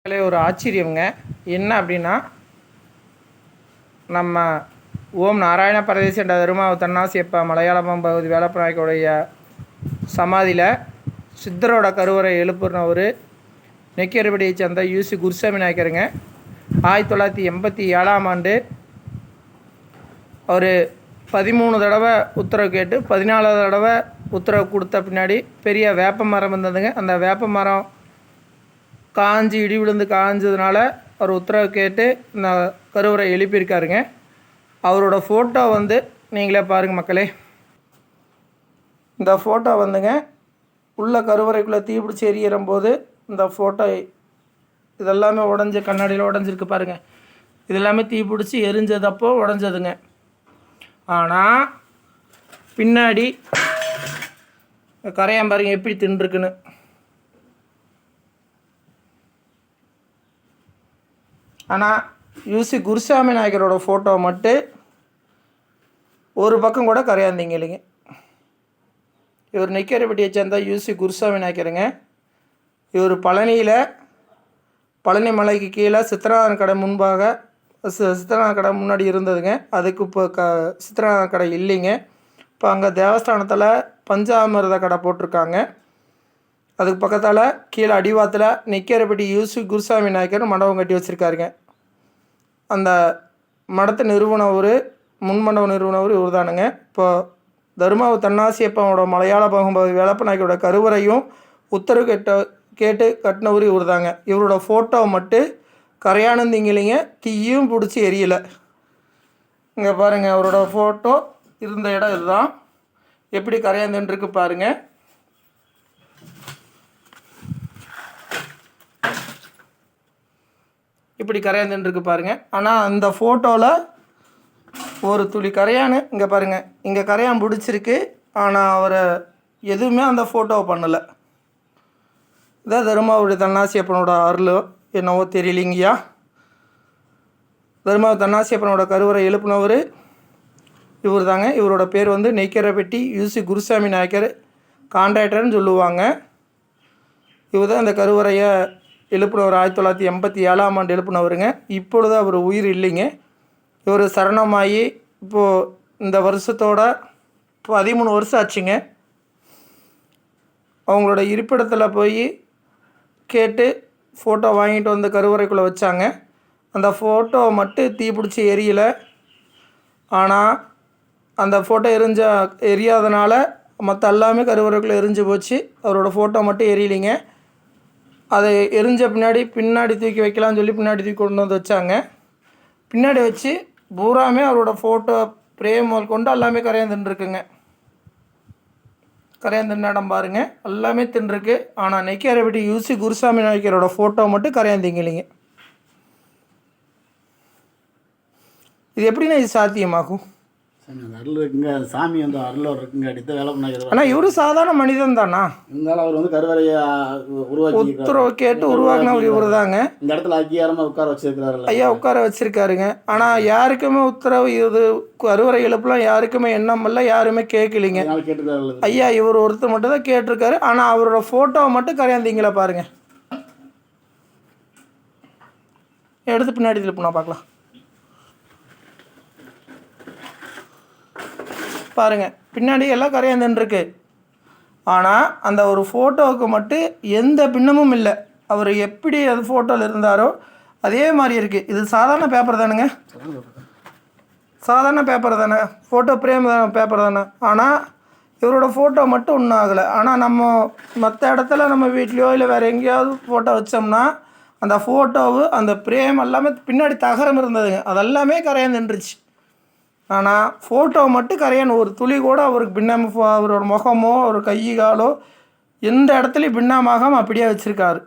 உண்மையிலே ஒரு ஆச்சரியங்க என்ன அப்படின்னா நம்ம ஓம் நாராயண பரதேசி என்ற தருமாவு தன்னாசியப்பா மலையாளம் பகுதி வேலப்பநாயக்கோடைய சமாதியில் சித்தரோட கருவறை எழுப்புனவர் நெக்கியறுபடியை சேர்ந்த யூசி குருசாமி நாயக்கருங்க ஆயிரத்தி தொள்ளாயிரத்தி எண்பத்தி ஏழாம் ஆண்டு அவர் பதிமூணு தடவை உத்தரவு கேட்டு பதினாலாவது தடவை உத்தரவு கொடுத்த பின்னாடி பெரிய வேப்ப மரம் இருந்ததுங்க. அந்த வேப்ப மரம் காஞ்சி இடி விழுந்து காஞ்சதுனால அவர் உத்தரவு கேட்டு இந்த கருவறை எழுப்பியிருக்காருங்க. அவரோட ஃபோட்டோ வந்து நீங்களே பாருங்கள் மக்களே. இந்த ஃபோட்டோ வந்துங்க உள்ள கருவறைக்குள்ளே தீப்பிடிச்சி எரியிற போது இந்த ஃபோட்டோ இதெல்லாமே உடஞ்சி கண்ணாடியில் உடஞ்சிருக்கு பாருங்கள் இது எல்லாமே தீப்பிடிச்சி எரிஞ்சதப்போ உடஞ்சதுங்க. ஆனால் பின்னாடி கரையான் பாருங்கள் எப்படி தின்றுருக்குன்னு ஆனால் யூசி குருசாமி நாயக்கரோட ஃபோட்டோ மட்டும் ஒரு பக்கம் கூட கரையாந்தீங்க இல்லைங்க. இவர் நிற்கிறபடியை சேர்ந்த யூசி குருசாமி நாயக்கருங்க. இவர் பழனியில் பழனி மலைக்கு கீழே சித்ராதன் கடை முன்பாக சி- கடை முன்னாடி இருந்ததுங்க. அதுக்கு இப்போ க சித்ராதன் கடை இல்லைங்க. இப்போ அங்கே தேவஸ்தானத்தில் பஞ்சாமிரத கடை போட்டிருக்காங்க. அதுக்கு பக்கத்தால் கீழே அடிவாத்தில் நிற்கிறபடி யூசு குருசாமி நாயக்கர் மண்டபம் கட்டி வச்சுருக்காருங்க. அந்த மடத்து நிறுவனவர் முன்மண்டப நிறுவனவர் இவர் தானுங்க இப்போ தருமாவு தன்னாசியப்பனோட மலையாள பகும்பகுதி வேலப்பநாயக்கோட கருவறையும் உத்தரவு கேட்ட கேட்டு கட்டினவர் இவர் தாங்க இவரோட ஃபோட்டோ மட்டும் கரையானந்திங்கிலிங்க தீயும் பிடிச்சி எரியலை. இங்கே பாருங்கள் அவரோட ஃபோட்டோ இருந்த இடம் இதுதான். எப்படி கரையாந்துருக்கு பாருங்கள் இப்படி கரையாந்துருக்கு பாருங்கள் ஆனால் அந்த ஃபோட்டோவில் ஒரு துளி கரையான் இங்கே பாருங்கள் இங்கே கரையான் பிடிச்சிருக்கு. ஆனால் அவரை எதுவுமே அந்த ஃபோட்டோவை பண்ணலை. இதான் தருமாவுடைய தன்னாசியப்பனோட அருள் என்னவோ தெரியலிங்கய்யா? தருமாவு தன்னாசியப்பனோட கருவறை எழுப்புனவர் இவர் தாங்க இவரோட பேர் வந்து நெய்க்கரப்பட்டி யூசி குருசாமி நாயக்கர் கான்ட்ராக்டர்னு சொல்லுவாங்க. இவர் தான் இந்த கருவறையை எழுப்பினவர் ஆயிரத்தி தொள்ளாயிரத்தி எண்பத்தி ஏழாம் ஆண்டு எழுப்பினவருங்க. இப்பொழுது அவர் உயிர் இல்லைங்க. இவர் சரணமாகி இப்போது இந்த வருஷத்தோட பதிமூணு வருஷம் ஆச்சுங்க. அவங்களோட இருப்பிடத்தில் போய் கேட்டு ஃபோட்டோ வாங்கிட்டு வந்து கருவறைக்குள்ளே வச்சாங்க. அந்த ஃபோட்டோ மட்டும் தீப்பிடிச்சி எரியலை. ஆனால் அந்த ஃபோட்டோ எரிஞ்ச எரியாதனால மற்ற எல்லாமே கருவறைக்குள்ளே எரிஞ்சு போச்சு. அவரோட ஃபோட்டோ மட்டும் எரியலைங்க. அதை எரிஞ்ச பின்னாடி பின்னாடி தூக்கி வைக்கலாம்னு சொல்லி பின்னாடி தூக்கி கொண்டு வந்து வச்சாங்க. பின்னாடி வச்சு பூராமே அவரோட ஃபோட்டோ பிரேம் கொண்டு எல்லாமே கரையான் தின்றுருக்குங்க. கரையான் தின்ன இடம் பாருங்கள் எல்லாமே தின்றுருக்கு. ஆனால் நெக்கியாரப்பட்டி யூசி குருசாமி நாயக்கரோட ஃபோட்டோ மட்டும் கரையான் திங்கலைங்க இது எப்படிண்ணா இது சாத்தியமாகும்? அருள் இருக்குங்க சாமி அந்த அருள் இருக்குங்க அடித்த வேலை பண்ணாங்க ஆனால் இவரு சாதாரண மனிதன் தானா இருந்தாலும் அவர் வந்து கருவறையை உருவாக்கி உத்தரவு கேட்டு உருவாக்குனவர் இவர் தாங்க இந்த இடத்துல அங்கீகாரமாக உட்கார வச்சிருக்கிறாருல்ல. ஐயா உட்கார வச்சிருக்காருங்க. ஆனால் யாருக்குமே உத்தரவு இது அறுவரை இழப்புலாம் யாருக்குமே எண்ணம் இல்லை யாருமே கேட்கலிங்க. ஐயா இவர் ஒருத்தர் மட்டும் தான் கேட்டிருக்காரு. ஆனால் அவரோட ஃபோட்டோவை மட்டும் கரையாந்தீங்களா பாருங்க. எடுத்து பின்னாடி திருப்பினா பார்க்கலாம். பாருங்க. பின்னாடி எல்லாம் கரையாந்துருக்கு ஆனால் அந்த ஒரு ஃபோட்டோவுக்கு மட்டும் எந்த பின்னமும் இல்லை. அவர் எப்படி அது ஃபோட்டோவில் இருந்தாரோ அதே மாதிரி இருக்குது இது சாதாரண பேப்பர் தானுங்க. சாதாரண பேப்பர் தானே. ஃபோட்டோ பிரேம் தான் பேப்பர் தானே. ஆனால் இவரோட ஃபோட்டோ மட்டும் ஒன்றும் ஆகலை. ஆனால் நம்ம மற்ற இடத்துல நம்ம வீட்லேயோ இல்லை வேறு எங்கேயாவது ஃபோட்டோ வச்சோம்னா அந்த ஃபோட்டோவு அந்த பிரேம் எல்லாமே பின்னாடி தகரம் இருந்ததுங்க. அதெல்லாமே கரையாந்துருச்சு ஆனால் ஃபோட்டோ மட்டும் கரையான் ஒரு துளி கூட அவருக்கு பின்னாம அவரோட முகமோ ஒரு கை காலோ எந்த இடத்துலையும் பின்னாமாகாமல் அப்படியே வச்சுருக்காரு.